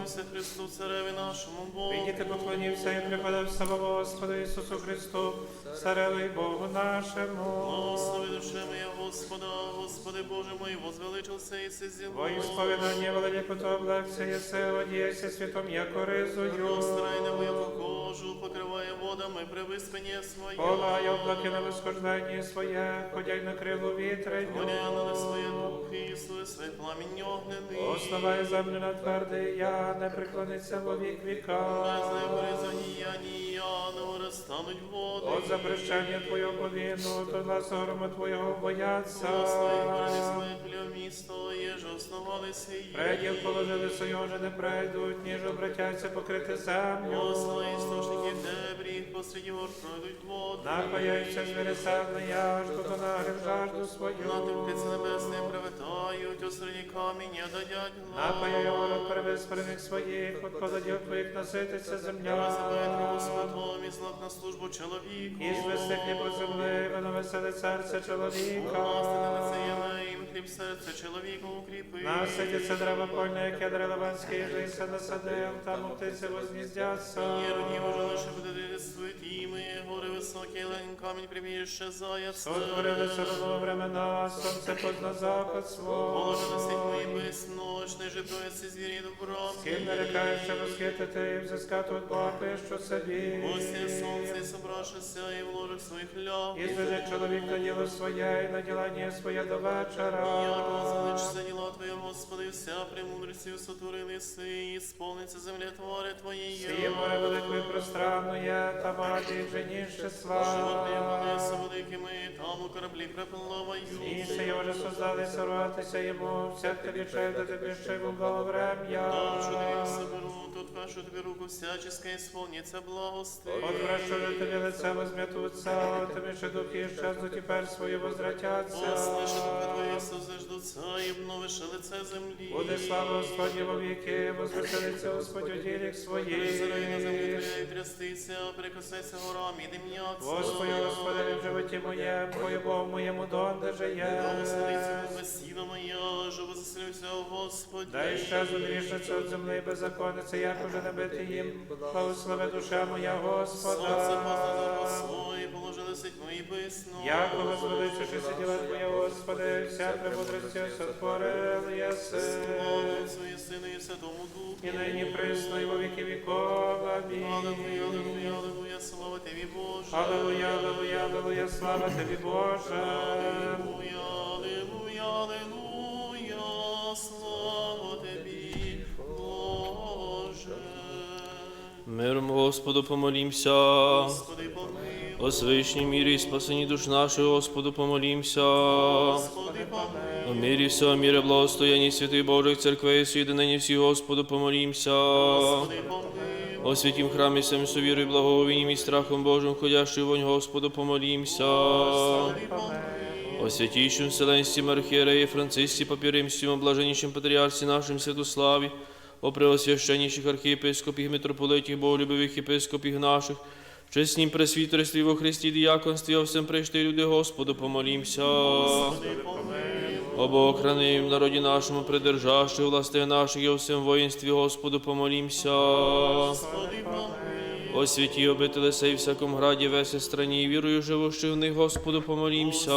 Поклонимся Христу, Цареві нашому Богу. Видіти поклонівся і припадав слава Господу Ісусу Христу, Цареву і Богу нашому. Благослови душе моя Господа, Господи Боже мой, возвеличился і сизіло. Во ісповідання велику то облегся, єси, одієся світом, яко ризою. Розтрайне мою кожу, покриває водами при виспині своє. Полає облаки на висхожденні своє, ходяй на крилу вітреню. Горяли своє духи, Ісусе, своє пламінь огнений. Основає землю на твердий, я не преклониться во вік віка. От запрещення Твого повіну, то на сорому Твого бояться. Предів положили свою, вже не пройдуть, ніж обратяться покрити землю. Благослови істочники дебрі, посреди гор пройдуть води. Напаяються звірі жажду свою. На тим птиці небесні привітають, у середі каміння дадять Напаяю ворот перевез перених своїх, от подадів твоїх насититься земля. Забетру святом і знак на службу чоловіку. І звести хліб у землі, веселе серце чоловіка. Власне на це є їм хліб серце чоловіку укріпи. Насидиться древо польне, яке дрелеванське жийся насадив, там птиці возніздяться. Єродів уже лише буде дитствують іми, гори високі, лень камінь прибіжище заяцтво. Сотворилися ровно времена, сонце позна запад Положили сить свого. мої безночний, житроїться звірі добром. Ким нарікаєшся восхитити і взискати от Бога що собі. Ось сонце і собравшися, і в ложах своїх ляв. І зведе чоловік на діло своє, і на ділання своє до вечора. Як залишиться діла Твоє, Господи, вся премудрістю сотворили си, і сповниться земля твори Твоєї. Сіє море великою пространною, та маті женіще Животи слава. вони з великими, там у кораблі приплавають. І се його вже создали сорватися йому, всяке речей до тебе ще й в благоврем'я. Чудові соберу, тут вашу тобі руку всяческа исполнится благости. Отвращу же тобі лице возм'ятуться, тобі ще духи щезнуть тепер свої возвратяться. Духи твої созиждуться, і обновиши лице землі. Буде слава Господня во віки, возвеселиться Господь у діліх Призирай на землі і трястися, прикасайся горам і дим'яться. Господи, Господи, в животі моєму, Бою Богу моєму донде жиє. Благословиться безсіда моя, живо заселюся, о Господі. Дай ще грішниця від земли беззаконниця, як уже не бити їм. Благослови душа моя Сонце Господа. позна свої, положили сить мої бисно. Якого звеличиш сиділа твоя Господи, вся премудростю сотворив єси. Слава своє Сину і Святому Духу. І нині присно, і во віки віков. Амінь. Аллилуйя, аллилуйя, аллилуйя, слава Тобі, Боже. Аллилуйя, аллилуйя, аллилуйя, слава тобі, Боже. Аллилуйя, аллилуйя, аллилуйя, слава Тобі, Боже. Миром Господу помолімся. Господи, помилуй, О свишній мірі і спасенні душ наших, Господу помолімся. Господи, помилуй, О мірі всього міра благостоянні святих Божих церквей, соєдинені всі, Господу помолімся. Господи, помилуй, О святім храмі сем сувірою, благовінням і страхом Божим, ходящий вонь, Господу помолімся. Господи, помилуй, О святійшим Вселенстім архієреї Францисці Папіримстім, о блаженнішим патріарсі нашим Святославі, о преосвященніших архієпископів, митрополитів, боголюбивих єпископів наших, чеснім пресвітерстві во Христі діяконстві, о всем прийшли люди, Господу помолімся. О Богохранимім народі нашому, придержащих власти наших, і о всем воїнстві, Господу помолімся. О святі обители сей всяком граді, весі страні, і вірую живущих в них, Господу помолімся.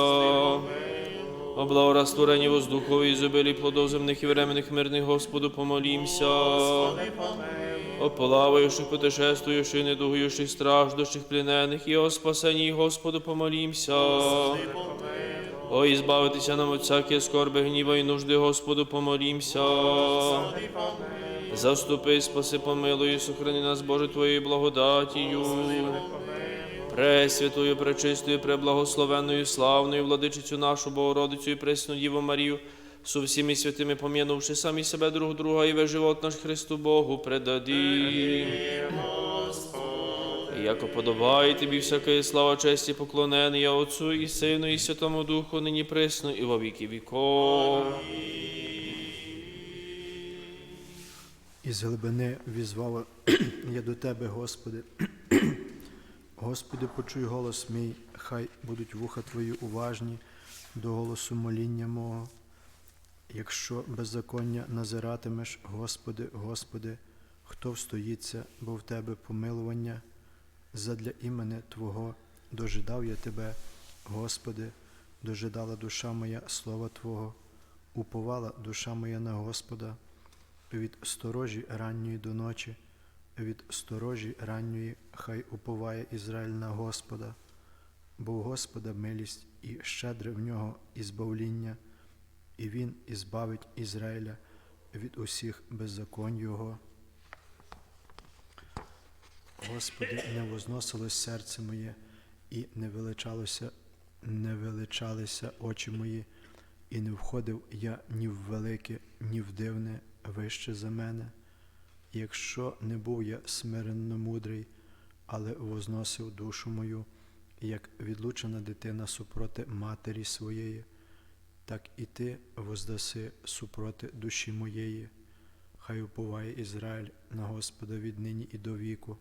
О благорастворенні воздухові, ізобилі плодов земних і временних мирних, Господу помолімся. О плаваючих, путешествуючих, і недугуючих, страждущих, плінених, і о спасенні, Господу помолімся. О, ізбавитися нам від всякої скорби, гніва і нужди, Господу помолімся. Заступи, спаси, помилуй, і сохрани нас, Боже, Твоєю благодатію. Пресвятою, пречистою, преблагословенною, славною владичицю нашу Богородицю і пресну Діву Марію, со всіми святими пом'янувши самі себе друг друга, і весь живот наш Христу Богу предадим. Яко подобає тобі всякої слава, честь і поклонення Отцу і Сину, і Святому Духу, нині присно, і во віки віков. Із глибини візвала я до тебе, Господи. Господи, почуй голос мій, хай будуть вуха Твої уважні до голосу моління мого. Якщо беззаконня назиратимеш, Господи, Господи, Хто встоїться, бо в тебе помилування, задля імени Твого дожидав я Тебе, Господи, дожидала душа моя слова Твого, уповала душа моя на Господа, від сторожі ранньої до ночі, від сторожі ранньої хай уповає Ізраїль на Господа, бо у Господа милість і щедре в нього ізбавління, і Він ізбавить Ізраїля від усіх беззаконь Його. Господи, не возносилось серце моє, і не величалося, не величалися очі мої, і не входив я ні в велике, ні в дивне вище за мене. Якщо не був я смиренно мудрий, але возносив душу мою, як відлучена дитина супроти матері своєї, так і ти воздаси супроти душі моєї. Хай уповає Ізраїль на Господа віднині і до віку.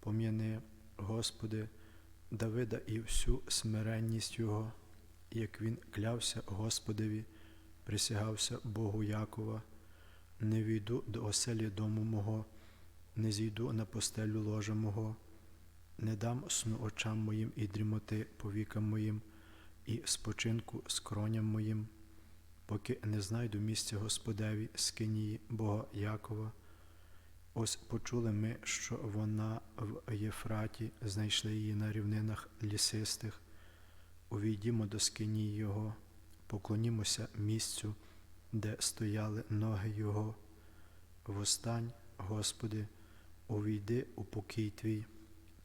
Пом'яни, Господи, Давида і всю смиренність Його, як він клявся Господеві, присягався Богу Якова, не війду до оселі дому мого, не зійду на постелю ложа мого, не дам сну очам моїм і дрімоти повікам моїм, і спочинку скроням моїм, поки не знайду місця Господеві скинії Бога Якова. Ось почули ми, що вона в Єфраті, знайшли її на рівнинах лісистих. Увійдімо до скині Його, поклонімося місцю, де стояли ноги Його. Восстань, Господи, увійди у покій Твій,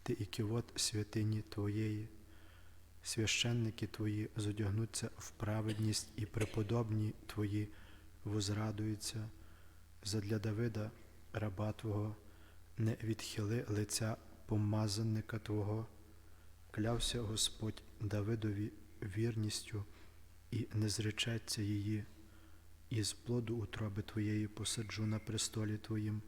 Ти і кивот святині Твоєї. Священники Твої зодягнуться в праведність і преподобні Твої возрадуються. Задля Давида раба Твого, не відхили лиця помазанника Твого, клявся Господь Давидові вірністю і не зречеться її, і з плоду утроби Твоєї посаджу на престолі Твоїм.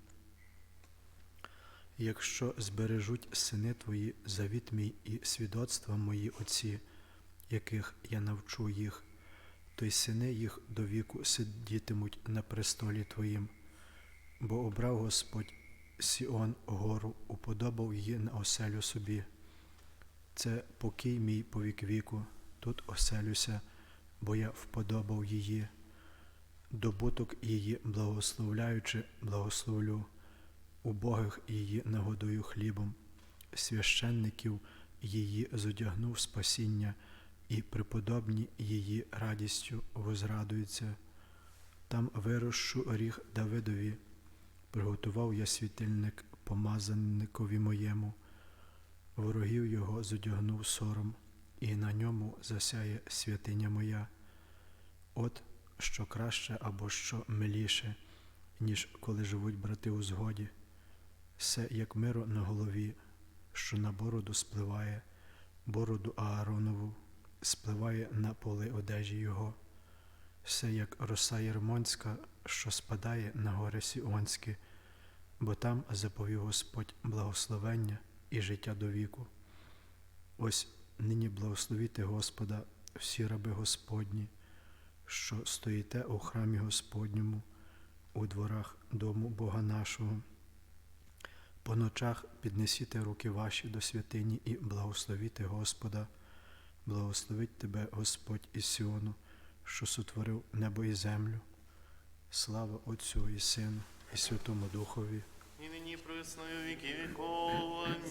Якщо збережуть сини Твої завіт мій і свідоцтва мої отці, яких я навчу їх, то й сини їх до віку сидітимуть на престолі Твоїм бо обрав Господь Сіон гору, уподобав її на оселю собі. Це покій мій по вік віку, тут оселюся, бо я вподобав її. Добуток її, благословляючи, благословлю, убогих її нагодую хлібом, священників її зодягнув спасіння, і преподобні її радістю возрадуються. Там вирощу ріг Давидові, приготував я світильник помазанникові моєму, ворогів його зодягнув сором, і на ньому засяє святиня моя. От що краще або що миліше, ніж коли живуть брати у згоді, все як миро на голові, що на бороду спливає, бороду Ааронову, спливає на поли одежі його все як роса Єрмонська, що спадає на гори Сіонські, бо там заповів Господь благословення і життя до віку. Ось нині благословіте Господа всі раби Господні, що стоїте у храмі Господньому, у дворах дому Бога нашого. По ночах піднесіте руки ваші до святині і благословіте Господа, благословить тебе Господь із Сіону що сотворив небо і землю. Слава Отцю і Сину, і Святому Духові. І нині присною віки віков.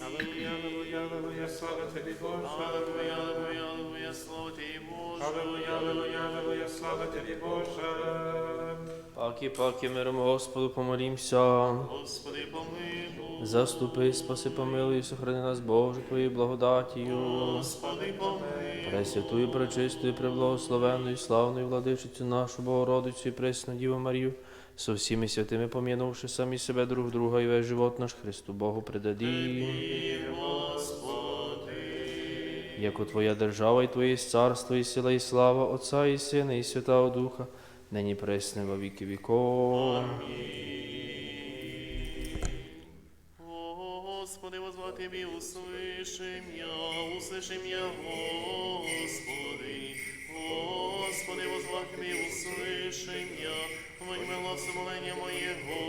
Аллилуйя, аллилуйя, аллилуйя, слава Тобі, Боже. Аллилуйя, аллилуйя, аллилуйя, слава Тобі, Боже. Аллилуйя, аллилуйя, аллилуйя, слава Тобі, Боже. Паки, паки, миром Господу помолімся. Господи, помилуй. Заступи, спаси, помилуй, сохрани нас, Боже, Твоєю благодатію. Господи, помилуй. Пресвятую, пречистую, преблагословенну і славною владичицю нашу Богородицю і пресну Діву Марію, со всіми святими пом'янувши самі себе друг друга і весь живот наш Христу Богу предадім. Яко Твоя держава і Твоє царство, і сила, і слава Отця і Сина, і Святого Духа, нині пресне во віки віков. О, слава Тобі, услышим я, услышим я, Господи, Господи, возла Тобі, услышим я, войми глас молення моєго,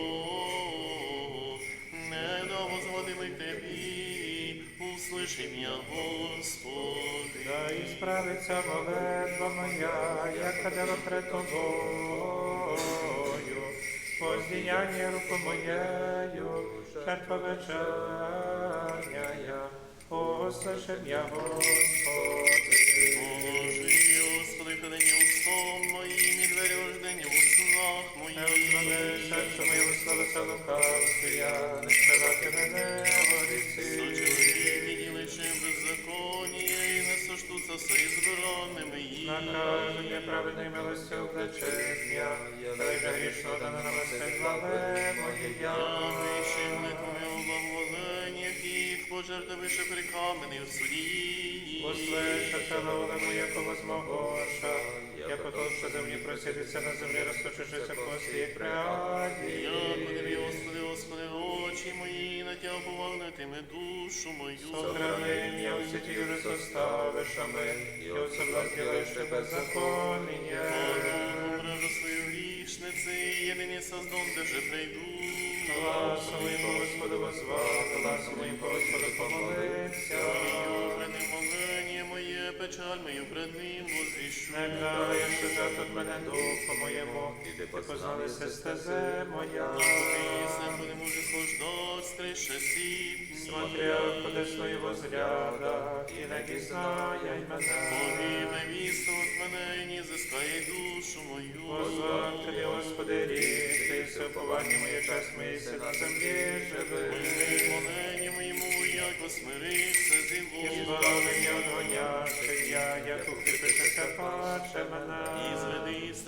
не дозволи ми Тебі, услышим я, Господи. Да і справиться молитва моя, яка дева пред Тобою воздіяння руку моєю, жертва вечерня я, услышим я, Господи. Положи, Господи, хранення устом моїм і двері рождення у снах моїх. відмони серце моє уславиться лукавстві, я не співати мене горіці. Соштуться со ізбраними їх. Накажу мне праведной милостью облечет я, дай же грішно да на намасте главе моє я. Їх, пожертвуєш при камені в суді. Услышав целове моє возмогоша, як отол, що землі просидиться на землі, розточившися кості, як приаді. Я подиві, Господи, Господи, очі мої, на Тя повагнутиме душу мою. Сохранення у сіті вже составиш, амин, і соблазн ділаєш тебе законення. Мрежу свою грішниці, єдині создон, де же прийду. Господу возвав, гласу моїм Господу помолився. Печаль мою пред ним возвіщу. Не грає, що жертв мене духу моєму, і ти позналися стезе моя. Пісен не може хождать, стрише сіп. Смотря подесною возряда, і не пізнає мене. Погибе вісто от мене, і не зискає душу мою. Позвав тобі, Господи, рік, ти все повання моє час си на землі живи. Моленні моєму, як осмирився І зіло. збавлення від гоняших я, як укріпишся паче мене. І зведи з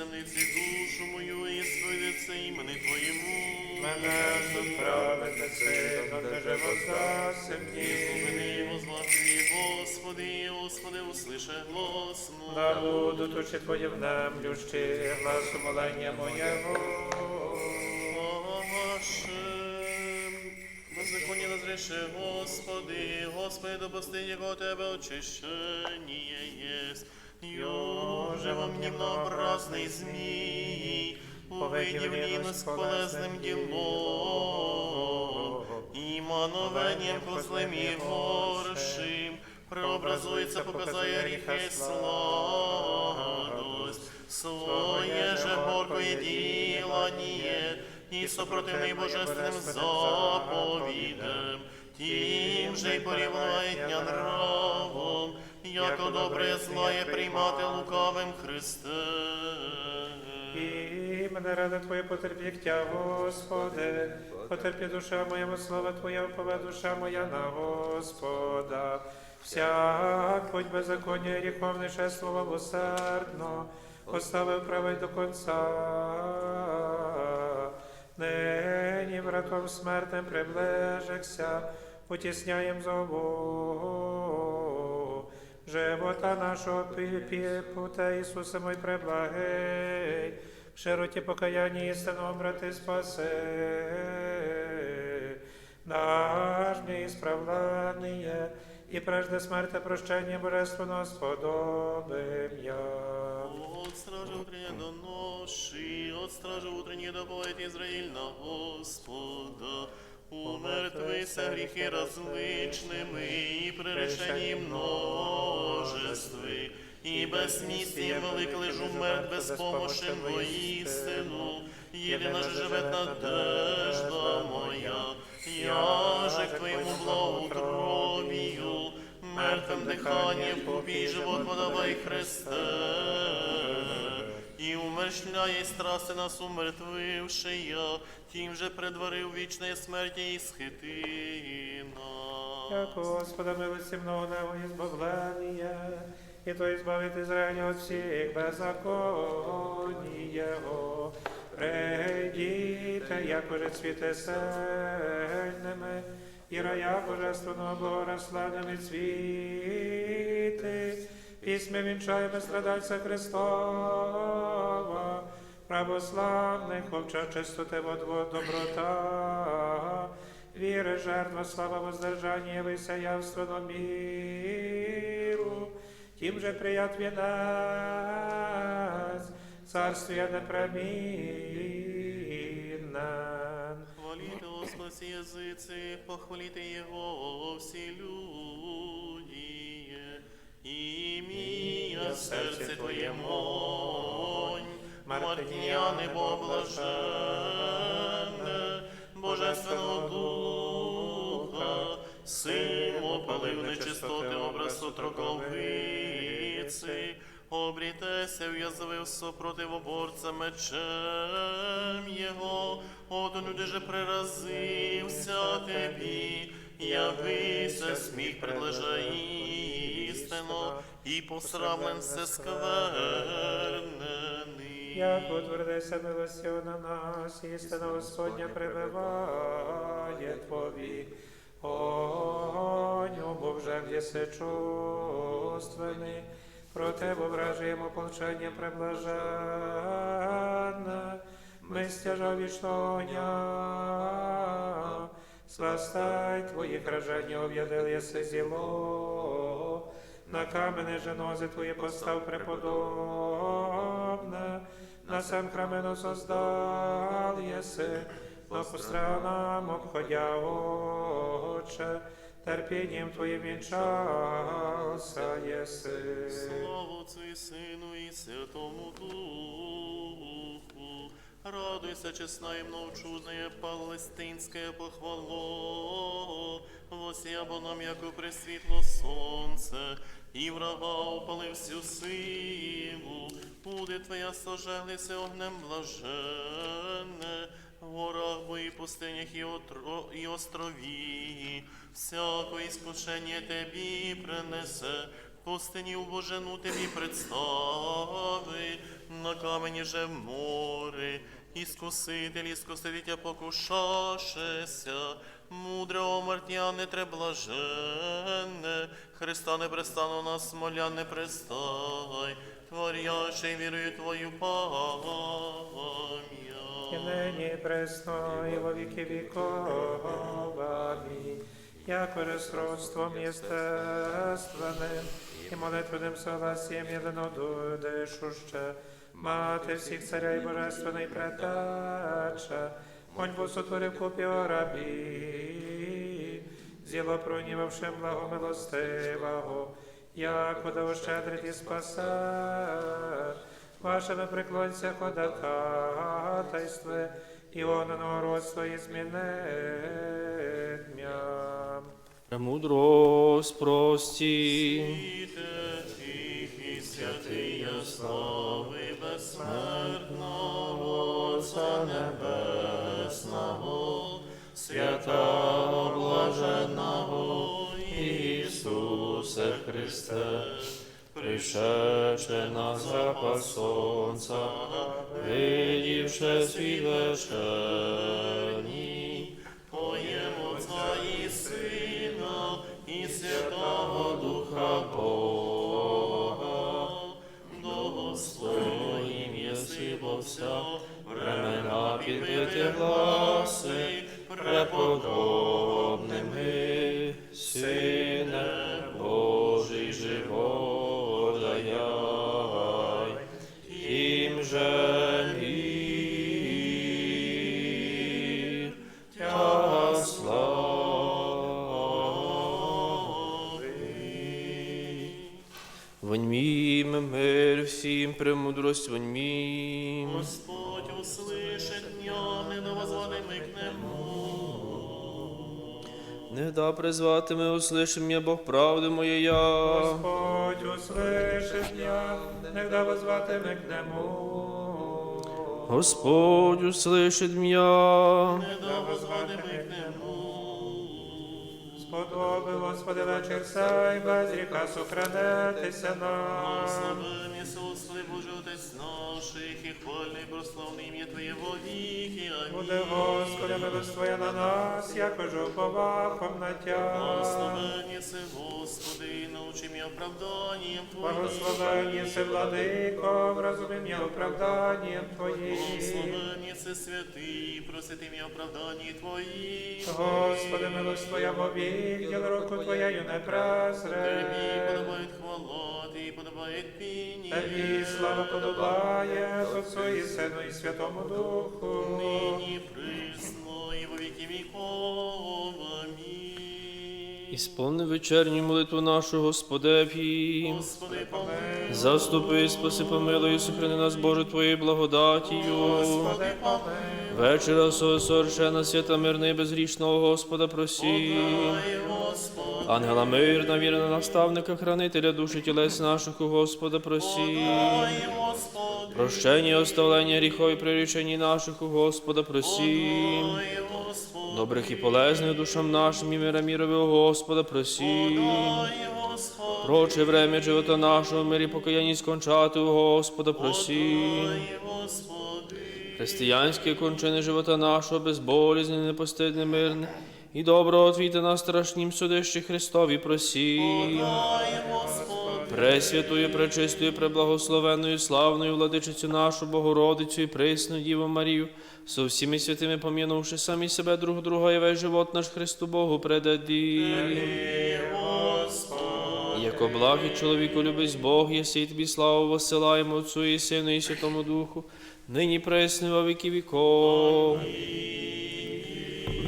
душу мою, і сповідеться імени Твоєму. Мене тут праведниці, но де же воздаси Мені мені. возвати, Господи, Господи, услише глас мой. Да буду тучі твої внемлющі, гласу молення моєго. Назріши, Господи, Господи, допусти його Тебе очищення єсть. Йоже вам немнообразний змій, увидів лінос полезним ділом, і мановенням козлим і горшим, преобразується, показає гріхи сладость, своє же горкое ділання, і сопротивний божественним заповідем, тим же й порівняння нравом, яко добре злає приймати лукавим Христе. І мене ради Твоє потерпіття, Господи, потерпі душа моя, слава Твоя, впове душа моя на Господа. Всяк путь беззаконня і гріхов не шествував усердно, поставив правий до конца. Нині врагом смертним приближихся, утісняєм зову. Живота нашого піпута Ісуса мой преблагий, в широті покаяння істинного брати спаси. Наш неисправление, и прежде смерти прощення божественного сподобим я. От стражи утренней до от стражи утренней добавит Израиль на Господа. Умертвися гріхи различними, і при решенні множестви, і безсмістієм велик лежу мертв безпомощен воістину, єдина же живе надежда моя, я же к твоєму благоутробію, мертвим диханням побій живот подавай Христе, і умершляє страсти нас умертвивши я, тим же предварив вічної смерті і схити нас. Як Господа милості много него избавлення, і то избавит Израиля от всіх беззаконій Його. Прийдіте, як уже цвіте сильними, і рая божественного благорозславними цвіти, пісми вінчаємо страдальця Христова, православних, овча чистоти водво доброта, віри, жертва, слава, воздержання, вися явственно миру, тим же прият вінець, царствія непремінне. Хваліте Господи, голосі язиці, похваліте Його всі люди. Ім'я в серці Твоє монь, Мартія небо блаженне, Божественного Духа, Син опалив нечистоти образ отроковиці, обрітеся, в'язовив супротивоборця мечем Його, одну же приразився тобі, явися, сміх предлежа істину, і посрамлен все сквернений. Як утвердися милостю на нас, істина Господня прибиває Твої. Оню, бо вже єси чувственний, про тебе вражуємо полчення приблаженне, ми стяжа вічного. Дня. Свастай Твоїх роження об'ядили єси зіло, на камені же нози Твої постав преподобне, на сам храмину создал єси, но по странам обходя оче, терпінням Твоїм вінчався єси. Слава Отцю і Сину і Святому Духу. Радуйся, чесна і множчудная палестинське похвало. Восябо нам, яко пресвітло сонце, і врага опали всю силу. Буде твоя сожалися огнем блаженне, в горах бо і пустинях і, отро, і острові. Всяко іскушення тобі принесе, пустині у божену представи, на камені же в море, іскуситель, іскусителя покушашеся, мудре омертяне треблаженне, Христа непрестанно нас моля не престай, творяще вірою твою І пам'ять. нині пресно, і во віки віков. Амінь. Яко розстройством єстественним і молитвенним согласієм єдинодушуще, мати всіх царя і божественний предача, Монь бо сотворив купі рабі, зіло пронівавши благомилостивого, як вода щедрить і спасе, вашими приклонься ходатайстве, і оно родство і змінить м'ям. Премудрость прості. Світе, тихий, святий, я слави безсмертного Отця Небесного, святого Ісусе Христе, Пришедше на запад сонця, видівши світ вечерній, і Сина, і Святого Духа Бога, достойнім єси бо вся времена підбиті гласи, преподобними, Сине всім, премудрость воньмім. Господь услышит днем, не возвали ми к нему. Не да призвати ми услышим я Бог правди моєя. Господь услышит дня, негда возвати ми к нему. Господь услышит меня. Не да возвали ми к нему. Сподоби, Господи, вечір сей, без гріха сохранитися нам. наших, і хвальний прославний ім'я Твоє во віки. Буде, Господи, милость Твоя на нас, як ожу повахом на Тя. Благословен єси, Господи, научи м'я оправданням Твоїм. Благословен єси, владико, вразумим я оправданням Твоїм. Благословен єси, святий, просити м'я оправданні Твої. Господи, милость Твоя вовік, діл руку Твоєю не Тобі презре. подобає хвала, Тобі подобає піні. Тобі слава подобає Отцу і Сину і Святому Духу. Нині присно і во віки віков. Ісполни вечерню молитву нашу, Господеві. Господи, помилуй. Заступи, спаси, помилуй, і сохрани нас, Боже, Твоєю благодатію. Господи, помилуй. Вечора совершена свята мирна і безгрішного Господа просі. Ангела мирна, вірна наставника, хранителя душі тілес наших у Господа просі. Прощення, і оставлення гріхов і прирічені наших у Господа просі. Добрих і полезних душам нашим і мира мірового Господа просі. Проче время живота нашого, мирі покаянні скончати у Господа просі. Християнські кончини живота нашого, безболізне, непостидне, мирне, і доброго отвіта на страшнім судищі Христові просі. Дай, Господи. Пресвятою, пречистою, преблагословенною, славною владичицю нашу Богородицю і присну Діву Марію, со всіми святими пом'янувши самі себе друг друга, і весь живот наш Христу Богу предаді. Яко благий чоловіку любить Бог, єси і тобі славу посилаємо Отцу і Сину і Святому Духу, нині пресни во віки віков.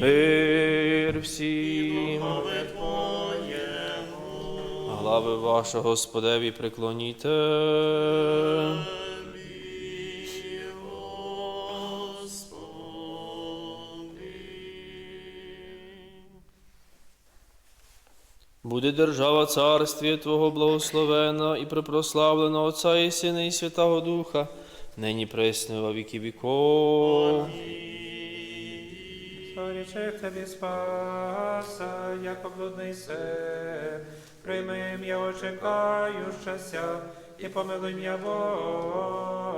Мир всім. Глави ваша Господеві приклоніте. Буде держава царствія Твого благословена і припрославлена Отця і Сина і Святого Духа, нині пресне во віки віков. Зорічих тобі спаса, як облудний син. Прийми ім'я, очекаю щастя, і помилуй ім'я Боже.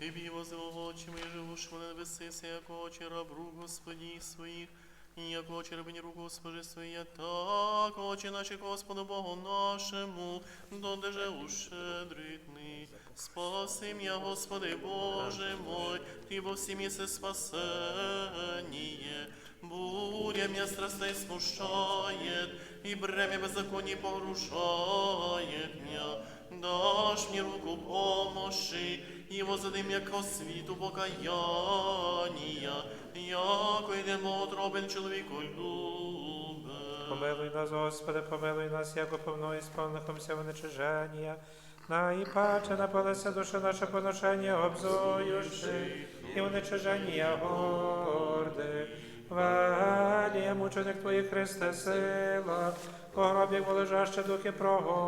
Тобі возив очі мої живуши мене небесися, як очі раб рук Господі своїх, як очі рабині рук Госпожи своє, так очі наші Господу Богу нашому, додеже ущедритний. Спаси м'я, Господи Боже мой, Ти во всім єси спасеніє. Буря м'я страстей смущает, и бремя беззаконие погружает меня. Дашь мне руку помощи, и возади меня ко світу покаяння, яко йдем отробен чоловіку любе. Помилуй нас, Господи, помилуй нас, яко повно ісповнихомся в нечиження. Найпаче напалася душа наша поношення, обзоюши, і в нечиження горди. Валія мученик Твоїх Христе сила, по гробі лежаще духи прогонять,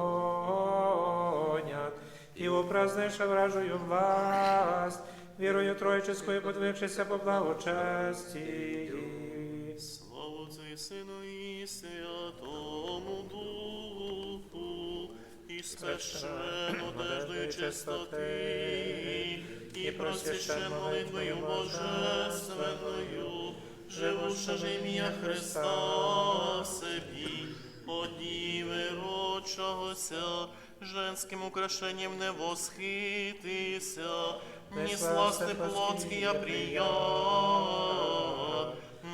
і упразнивши вражую власть, вірою Троїческою подвигшися по благочесті. Слава Отцю і Сину і Святому Духу, священну одеждою чистоти, і просвящен молитвою божественною, живуша же ім'я Христа в собі, одні вирочогося, женським украшенням не восхитися, ні сласти плотський я прият,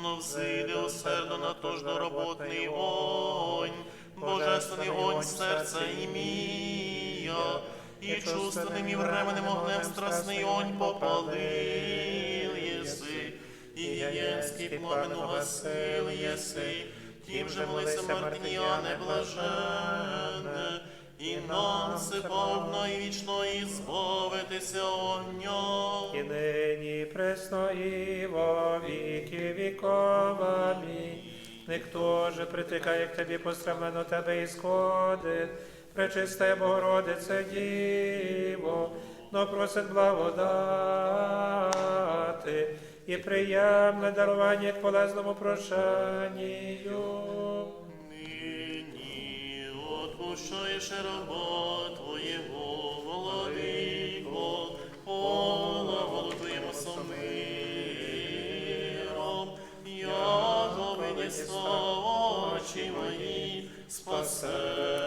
но взиде усердо на тожно работний огонь, божественний огонь серця імія, і чувственним і временем огнем страсний огонь попалил єси, і єнський пламен угасил єси, тим же молися Мартіяне блаженне, і нам сипав і вічно і збавитися огнем. І нині пресно і во віки віков. Амінь. Ніхто же притикає к тобі пострамено тебе і сходить. Пречистая Богородице Діво, но просить благодати і приємне дарування к полезному прощанню. Нині отпущаєш раба Твоєго, мої,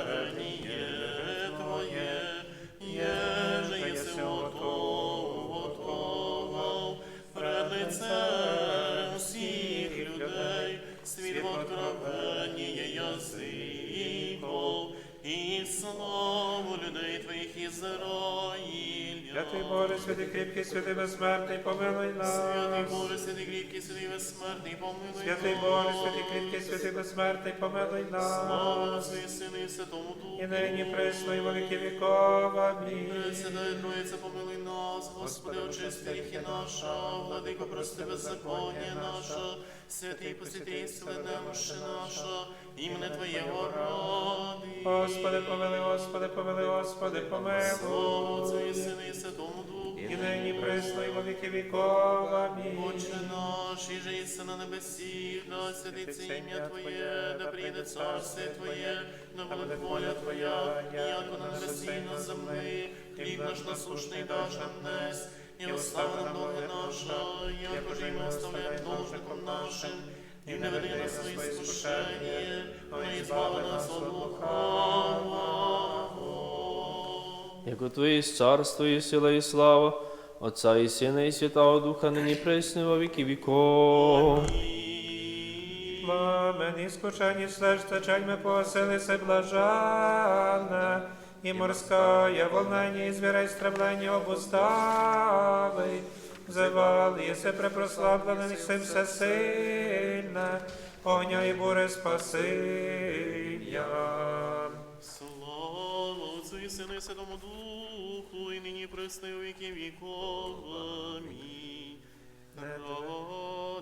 Святий Боже, святий кріпкий, святий безсмертний, помилуй Святий. Боже, святий кріпкий, святий безсмертний, помилуй Святий нас. Боже, святий кріпкий, святий безсмертний, помилуй Слава нас. Отцю і Сину і Святому Духу. І нині присно, і во віки віков. Амінь. Пресвятая Троїця, помилуй нас, Господи, очисти гріхи наша, владико, прости беззаконня наша, святий посвятий, сили немощі наша, ім'я Твоєго ради. Господи, помилуй, Господи, помилуй, Господи, Слава Отцю помилуй. і Сину і Святому Духу. І нині присно, і во віки віков. Амінь. Отче наш, і же єси на небесі, да святиться ім'я Твоє, да прийде царство Твоє, да буде воля Твоя, як на небесі на землі. Хліб наш насушний даш нам днес, і остави нам долги наша, як і ми оставляємо должником нашим, і не веди нас в свої скушення, но і збави нас от лукавого. Яко Твоє царство і сила і слава, Отця і Сина і Святого Духа, нині пресне во віки віков. Пламені скучані слеж течельми поселися блаженне, і морська волнення, і звірей стремлення обустави. Взивали, єси препрославлений сим всесильне, огня і бури спасиння. Отцю і Святому Духу, і нині пресне у віки віков. Амінь.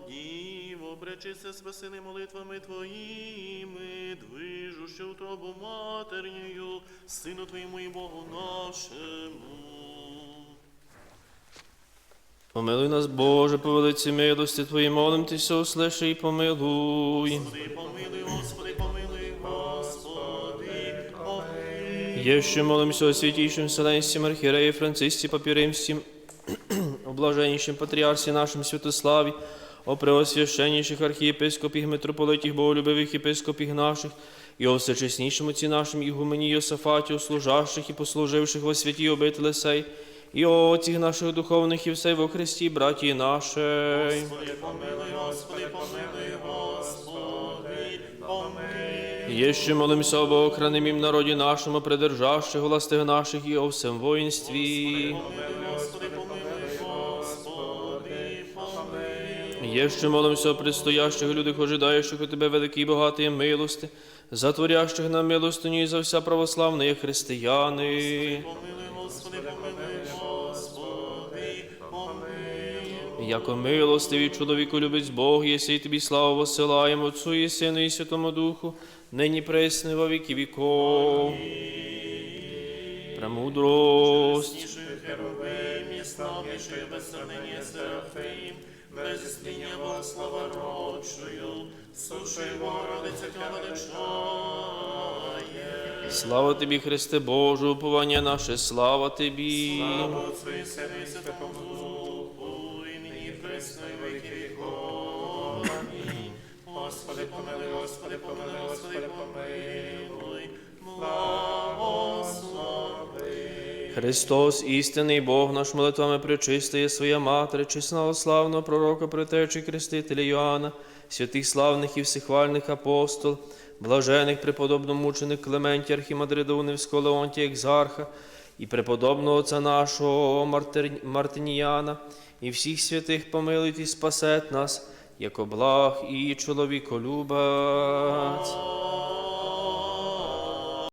Діво, пречисти спасини молитвами Твоїми, движу, що утробу матернію, Сину Твоєму і Богу нашому. Помилуй нас, Боже, по велиці милості Твої, молим Тися, услиши і помилуй, Господи, помилуй, помилуй. Є ще молимся о святійшим Вселенським архіреї Францисці Папіримським, о блаженнішим патріарсі нашим Святославі, о преосвященніших архієпископіх, митрополитіх, боголюбивих єпископіх наших, і о всечеснішим отці нашим Ігумені Йосафаті, о служащих і послуживших во святій обители сей, і о отцях наших духовних і всей во Христі, браті нашій. Господи, помилуй, Господи, помилуй, Господи, помилуй. Є ще молимся об охранимім народі нашому, придержавших властих наших і о всем воїнстві. Господи, помилуй, Господи, помилуй. Є ще молимся о предстоящих людях, ожидаючих у Тебе великій багатої милости, затворящих на милостиню і за вся православні християни. Яко милостивий чоловіку любить Бог, єси і тобі славу посилаємо Отцу і Сину і Святому Духу, нині пресне во віки віков. Премудрость. Херовим, і славнішою без сравнення Серафим, без істиння Богослава родшою, сушою Богородиця тя величає. Слава тобі, Христе Боже, уповання наше, слава тобі. Слава Отцю і Сину і Господи, помилуй, Господи, помилуй, Господи, помилуй. Благослови. Христос, істинний Бог наш молитвами причистиє своя матері, чесного славного пророка, притечі крестителя Йоанна, святих славних і всехвальних апостол, блажених преподобного мученик Клементі, архімандрида Уневського Леонтія Екзарха, і преподобного отця нашого Мартиніяна, і всіх святих помилуйте і спасет нас, як благ і чоловіколюбець.